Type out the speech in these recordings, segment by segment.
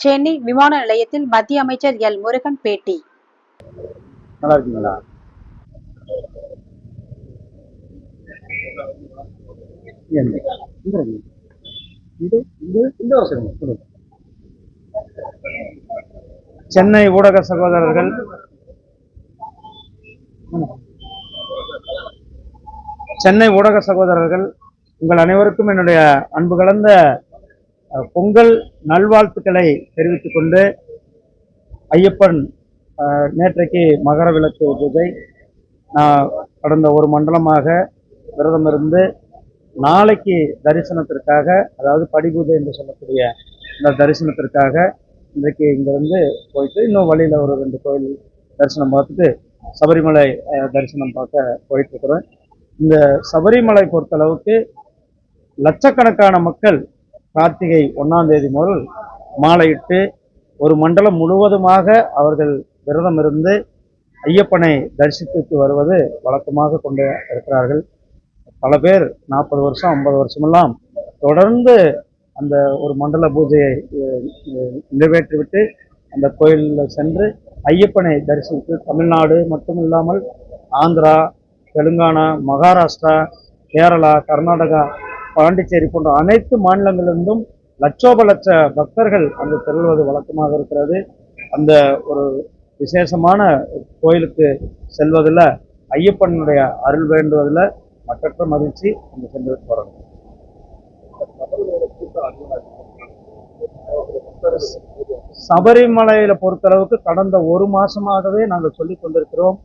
சென்னை விமான நிலையத்தில் மத்திய அமைச்சர் எல். முருகன் பேட்டி. நல்லா இருக்கீங்களா சென்னை ஊடக சகோதரர்கள். சென்னை ஊடக சகோதரர்கள் உங்கள் அனைவருக்கும் என்னுடைய அன்பு கலந்த பொங்கல் நல்வாழ்த்துக்களை தெரிவித்துக் கொண்டு ஐயப்பன் நேற்றைக்கு மகர விளக்கு பூஜை. நான் கடந்த ஒரு மண்டலமாக விரதம் இருந்து நாளைக்கு தரிசனத்திற்காக அதாவது படிபூஜை என்று சொல்லக்கூடிய இந்த தரிசனத்திற்காக இன்றைக்கு இங்கிருந்து போயிட்டு இன்னும் வழியில் ஒரு ரெண்டு கோயில் தரிசனம் பார்த்துட்டு சபரிமலை தரிசனம் பார்க்க போயிட்டு இருக்கிறோம் இந்த சபரிமலை பொறுத்தளவுக்கு லட்சக்கணக்கான மக்கள் கார்த்திகை ஒன்றாம் தேதி முதல் மாலையிட்டு ஒரு மண்டலம் முழுவதுமாக அவர்கள் விரதம் இருந்து ஐயப்பனை தரிசித்துக்கு வருவது வழக்கமாக கொண்டு இருக்கிறார்கள். பல பேர் நாற்பது வருஷம் ஐம்பது வருஷமெல்லாம் தொடர்ந்து அந்த ஒரு மண்டல பூஜையை நிறைவேற்றிவிட்டு அந்த கோயிலில் சென்று ஐயப்பனை தரிசித்து தமிழ்நாடு மட்டும் இல்லாமல் ஆந்திரா தெலுங்கானா மகாராஷ்டிரா கேரளா கர்நாடகா பாண்டிச்சேரி போன்ற அனைத்து மாநிலங்களிலிருந்தும் லட்சோப லட்ச பக்தர்கள் அங்கு திரள்வது வழக்கமாக இருக்கிறது. அந்த ஒரு விசேஷமான கோயிலுக்கு செல்வதில் ஐயப்பனுடைய அருள் வேண்டுவதில் மற்றற்ற மகிழ்ச்சி அங்கு சென்று வரணும் சபரிமலையில பொறுத்தளவுக்கு கடந்த ஒரு மாசமாகவே நாங்கள் சொல்லிக் கொண்டிருக்கிறோம்.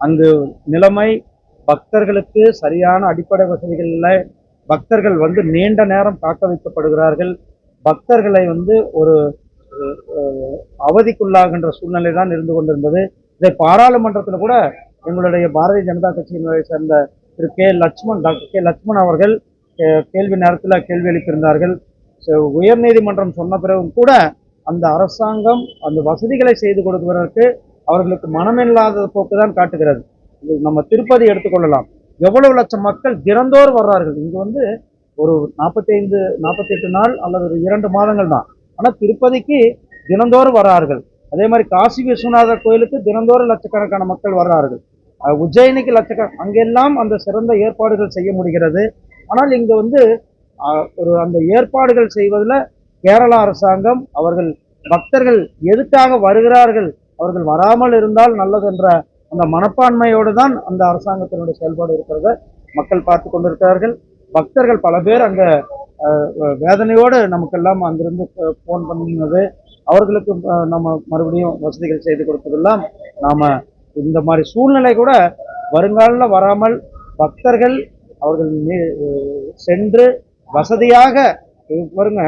அங்கு நிலைமை பக்தர்களுக்கு சரியான அடிப்படை வசதிகளில் பக்தர்கள் வந்து நீண்ட நேரம் காக்க வைக்கப்படுகிறார்கள் பக்தர்களை வந்து ஒரு அவதிக்குள்ளாகின்ற சூழ்நிலை தான் இருந்து கொண்டிருந்தது. இதை பாராளுமன்றத்தில் கூட எங்களுடைய பாரதிய ஜனதா கட்சியினரை சேர்ந்த திரு K Laxman doctor K Laxman அவர்கள் கேள்வி நேரத்தில் கேள்வி எழுப்பியிருந்தார்கள். உயர்நீதிமன்றம் சொன்ன பிறகும் கூட அந்த அரசாங்கம் அந்த வசதிகளை செய்து கொடுப்பதற்கு அவர்களுக்கு மனமில்லாத போக்கு தான் காட்டுகிறது. நம்ம திருப்பதி எடுத்துக்கொள்ளலாம் எவ்வளவு லட்சம் மக்கள் தினந்தோறும் வர்றார்கள்? இங்கு வந்து ஒரு நாற்பத்தைந்து நாற்பத்தெட்டு நாள் அல்லது ஒரு இரண்டு மாதங்கள் தான். ஆனால் திருப்பதிக்கு தினந்தோறும் வர்றார்கள். அதே மாதிரி காசி விஸ்வநாதர் கோயிலுக்கு தினந்தோறும் லட்சக்கணக்கான மக்கள் வர்றார்கள். உஜ்ஜயினிக்கு லட்சக்கண அங்கெல்லாம் அந்த சிறந்த ஏற்பாடுகள் செய்ய முடிகிறது. ஆனால் இங்கே வந்து ஒரு அந்த ஏற்பாடுகள் செய்வதில் கேரளா அரசாங்கம் அவர்கள் பக்தர்கள் எதுக்காக வருகிறார்கள்? அவர்கள் வராமல் இருந்தால் நல்லது என்ற அந்த மனப்பான்மையோடு தான் அந்த அரசாங்கத்தினுடைய செயல்பாடு இருக்கிறத. மக்கள் பார்த்து கொண்டிருக்கிறார்கள். பக்தர்கள் பல பேர் அங்கே வேதனையோடு நமக்கெல்லாம் அங்கிருந்து ஃபோன் பண்ணினது. அவர்களுக்கு நம்ம மறுபடியும் வசதிகள் செய்து கொடுத்ததெல்லாம் நாம் இந்த மாதிரி சூழ்நிலை கூட வருங்காலில் வராமல் பக்தர்கள் அவர்கள் சென்று வசதியாக வருங்க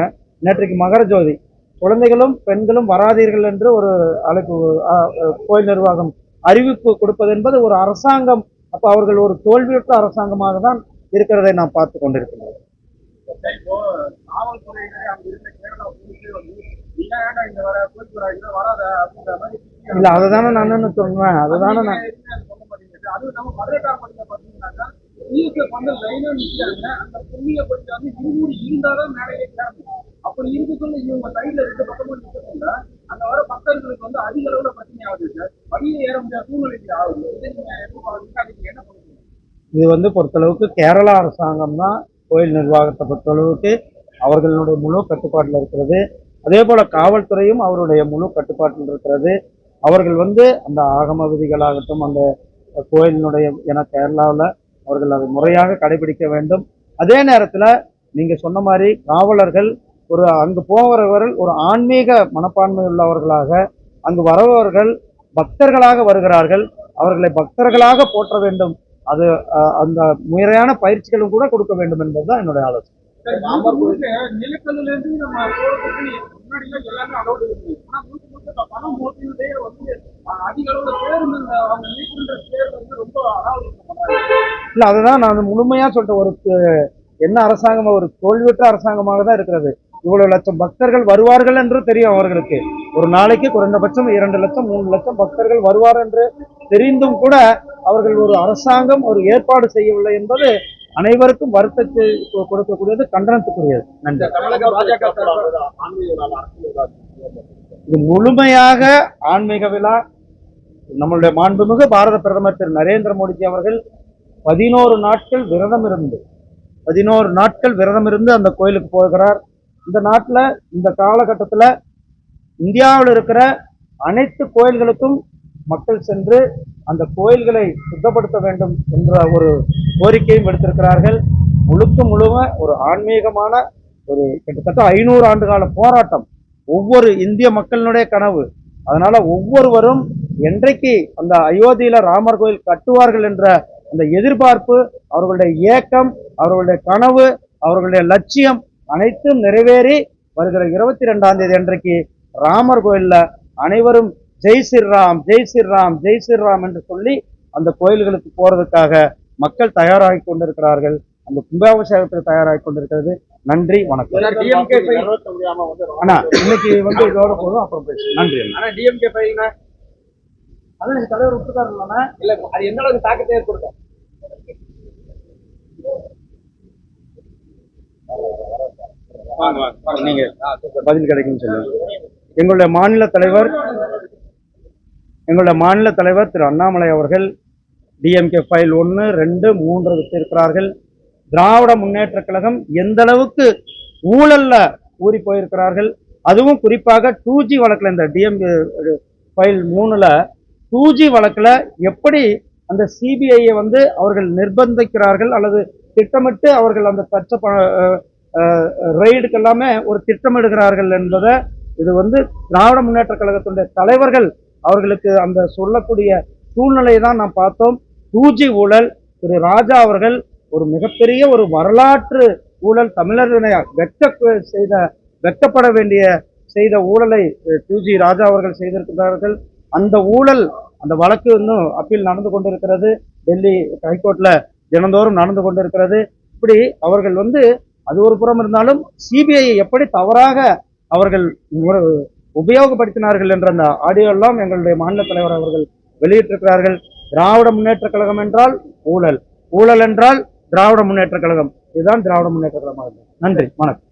நேற்றைக்கு மகர ஜோதி. குழந்தைகளும் பெண்களும் வராதீர்கள் என்று ஒரு அழைப்பு கோயில் நிர்வாகம் அறிவிப்பு கொடுப்பது என்பது ஒரு அரசாங்கம் அப்ப அவர்கள் ஒரு தோல்வியுற்ற அரசாங்கமாக தான் இருக்கிறதை நாம் பார்த்து மாதிரி இல்ல அதை தானே நான் சொல்றேன் அதுதானே நான் நீங்க எதுவுமே சொல்ல மாட்டேங்குது அதுவும் நம்ம பதினெட்டாம் இது வந்து பொறுத்தளவுக்கு கேரளா அரசாங்கம் தான் கோயில் நிர்வாகத்தை பொறுத்தளவுக்கு அவர்களுடைய முழு கட்டுப்பாட்டில் இருக்கிறது. அதே போல காவல்துறையும் அவருடைய முழு கட்டுப்பாட்டில் இருக்கிறது. அவர்கள் வந்து அந்த ஆகம விதிகளாகட்டும் அந்த கோயிலினுடைய என கேரளாவில் அவர்கள் அதை முறையாக கடைபிடிக்க வேண்டும். அதே நேரத்தில் நீங்கள் சொன்ன மாதிரி காவலர்கள் ஒரு அங்கு போகிறவர்கள் ஒரு ஆன்மீக மனப்பான்மை உள்ளவர்களாக அங்கு வரவர்கள் பக்தர்களாக வருகிறார்கள். அவர்களை பக்தர்களாக போற்ற வேண்டும். அது அந்த முறையான பயிற்சிகளும் கூட கொடுக்க வேண்டும் என்பதுதான் என்னுடைய ஆலோசனை. இல்லை அதுதான் நான் முழுமையாக சொல்லிட்டேன் ஒரு என்ன அரசாங்கம் ஒரு தோல்வியுற்ற அரசாங்கமாக தான் இருக்கிறது. இவ்வளவு லட்சம் பக்தர்கள் வருவார்கள் என்று தெரியும் அவர்களுக்கு. ஒரு நாளைக்கு குறைந்தபட்சம் இரண்டு லட்சம் மூணு லட்சம் பக்தர்கள் வருவார் என்று தெரிந்தும் கூட அவர்கள் ஒரு அரசாங்கம் ஒரு ஏற்பாடு செய்யவில்லை என்பது அனைவருக்கும் வருத்தத்தை கொடுக்கக்கூடியது கண்டனத்துக்குரியது. நன்றி. இது முழுமையாக ஆன்மீக விழா. நம்மளுடைய மாண்புமிகு பாரத பிரதமர் திரு நரேந்திர மோடிஜி அவர்கள் பதினோரு நாட்கள் விரதம் இருந்து பதினோரு நாட்கள் விரதம் இருந்து அந்த கோயிலுக்கு போகிறார். இந்த நாட்டில் இந்த காலகட்டத்தில் இந்தியாவில் இருக்கிற அனைத்து கோயில்களுக்கும் மக்கள் சென்று அந்த கோயில்களை சுத்தப்படுத்த வேண்டும் என்ற ஒரு கோரிக்கையும் எடுத்திருக்கிறார்கள் முழுக்க முழுவ ஒரு ஆன்மீகமான ஒரு கிட்டத்தட்ட ஐநூறு ஆண்டு கால போராட்டம். ஒவ்வொரு இந்திய மக்களினுடைய கனவு. அதனால ஒவ்வொருவரும் என்றைக்கு அந்த அயோத்தியில ராமர் கோயில் கட்டுவார்கள் என்ற அந்த எதிர்பார்ப்பு அவர்களுடைய ஏக்கம் அவர்களுடைய கனவு அவர்களுடைய லட்சியம் அனைத்தும் நிறைவேறி வருகிற இருபத்தி ரெண்டாம் தேதி அன்றைக்கு ராமர் கோயில்ல அனைவரும் ஜெய் ஸ்ரீராம் ஜெய் ஸ்ரீராம் ஜெய் ஸ்ரீராம் என்று சொல்லி அந்த கோயில்களுக்கு போறதுக்காக மக்கள் தயாராகி கொண்டிருக்கிறார்கள். அந்த கும்பாபிஷேகத்துக்கு தயாராகி கொண்டிருக்கிறது. நன்றி வணக்கம். அண்ணா இன்னைக்கு வந்து இதோட போதும் அப்புறம் பேசுவோம். நன்றி அண்ணா. ஆனா டிஎம்கே பையனா அதான் தலைவர் விட்டுக்காருல்லண்ணா இல்ல அது எந்த அளவுக்கு தாக்கத்தை ஏற்படுத்தும்? நீங்க பதில் கிடைக்கும்னு சொல்லுங்க. எங்களுடைய மாநில தலைவர் எங்களுடைய மாநில தலைவர் திரு அண்ணாமலை அவர்கள் டிஎம்கே ஃபைல் ஒன்று ரெண்டு மூன்று வச்சிருக்கிறார்கள். திராவிட முன்னேற்ற கழகம் எந்த அளவுக்கு ஊழல்ல ஊறி போயிருக்கிறார்கள் அதுவும் குறிப்பாக டூ ஜி வழக்கில் இந்த டிஎம்கே ஃபைல் மூணுல டூ ஜி வழக்கில் எப்படி அந்த சிபிஐயை வந்து அவர்கள் நிர்பந்திக்கிறார்கள் அல்லது திட்டமிட்டு அவர்கள் அந்த கச்ச ப ரெய்டுக்கு எல்லாமே ஒரு திட்டமிடுகிறார்கள் என்பதை இது வந்து திராவிட முன்னேற்ற கழகத்தினுடைய தலைவர்கள் அவர்களுக்கு அந்த சொல்லக்கூடிய சூழ்நிலையை தான் நாம் பார்த்தோம். டூஜி ஊழல் திரு ராஜா அவர்கள் ஒரு மிகப்பெரிய ஒரு வரலாற்று ஊழல் தமிழர்களை வெட்க செய்த வெட்கப்பட வேண்டிய செய்த ஊழலை டூஜி ராஜா அவர்கள் செய்திருக்கிறார்கள். அந்த ஊழல் அந்த வழக்கு இன்னும் அப்பீல் நடந்து கொண்டிருக்கிறது. டெல்லி ஹைகோர்ட்டில் தினந்தோறும் நடந்து கொண்டிருக்கிறது. இப்படி அவர்கள் வந்து அது ஒரு புறம் இருந்தாலும் சிபிஐ எப்படி தவறாக அவர்கள் உபயோகப்படுத்தினார்கள் என்ற அந்த ஆடியோ எல்லாம் எங்களுடைய மாநில தலைவர் அவர்கள் வெளியிட்டிருக்கிறார்கள். திராவிட முன்னேற்ற கழகம் என்றால் ஊழல். ஊழல் என்றால் திராவிட முன்னேற்ற கழகம். இதுதான் திராவிட முன்னேற்ற கழகமாக நன்றி. வணக்கம்.